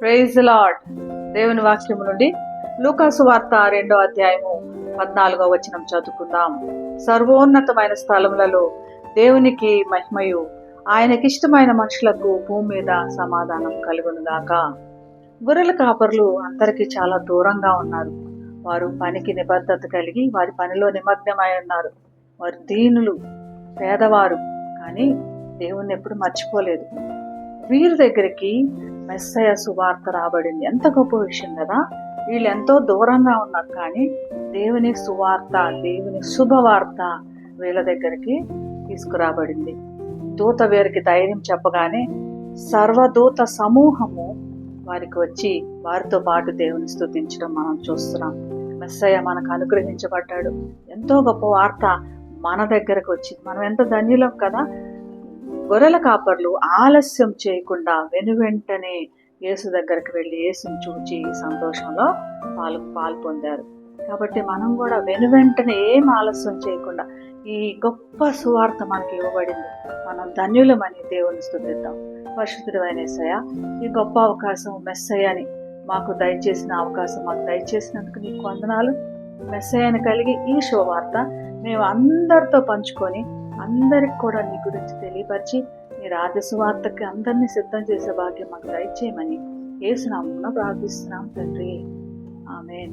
Praise lord దేవుని వాక్యము నుండి లూకాసు వార్త రెండో అధ్యాయము పద్నాలుగో వచనం చదువుకుందాం. సర్వోన్నతమైన స్థలములలో దేవునికి మహిమయు ఆయనకిష్టమైన మనుషులకు భూమి మీద సమాధానం కలుగునుగాక గొర్రెల కాపర్లు అందరికీ చాలా దూరంగా ఉన్నారు. వారు పనికి నిబద్ధత కలిగి వారి పనిలో నిమగ్నమై ఉన్నారు. వారు దీనులు పేదవారు కానీ దేవుణ్ణి ఎప్పుడు మర్చిపోలేదు. వీరి దగ్గరికి మెస్సయ సువార్త రాబడింది. ఎంత గొప్ప విషయం కదా. వీళ్ళు ఎంతో దూరంగా ఉన్నారు కానీ దేవుని సువార్త దేవుని శుభవార్త వీళ్ళ దగ్గరికి తీసుకురాబడింది. దూత వీరికి ధైర్యం చెప్పగానే సర్వదూత సమూహము వారికి వచ్చి వారితో పాటు దేవుని స్థుతించడం మనం చూస్తున్నాం. మెస్సయ్య మనకు అనుగ్రహించబడ్డాడు. ఎంతో గొప్ప వార్త మన దగ్గరకు వచ్చింది. మనం ఎంత ధన్యులం కదా. గొర్రెల కాపర్లు ఆలస్యం చేయకుండా వెను వెంటనే యేసు దగ్గరికి వెళ్ళి యేసుని చూచి సంతోషంలో పాలు పాలు పొందారు. కాబట్టి మనం కూడా వెను వెంటనే ఏం ఆలస్యం చేయకుండా ఈ గొప్ప సువార్త మనకి ఇవ్వబడింది. మనం ధన్యులమని దేవుని స్థుతిద్దాం. పరిశుద్ధుడైన యేసయ్య ఈ గొప్ప అవకాశం మెస్సయ్యని మాకు దయచేసిన అవకాశం మాకు దయచేసినందుకు నీకు వందనాలు. మెస్సయ్యని కలిగి ఈ శుభవార్త మేము అందరితో పంచుకొని అందరికి కూడా నీ గురించి తెలియపరిచి నీ రాజసువార్తకి అందరినీ సిద్ధం చేసే భాగ్యం మాకు దయచేయమని ఏసునామమున ప్రార్థిస్తున్నాం తండ్రి. ఆమె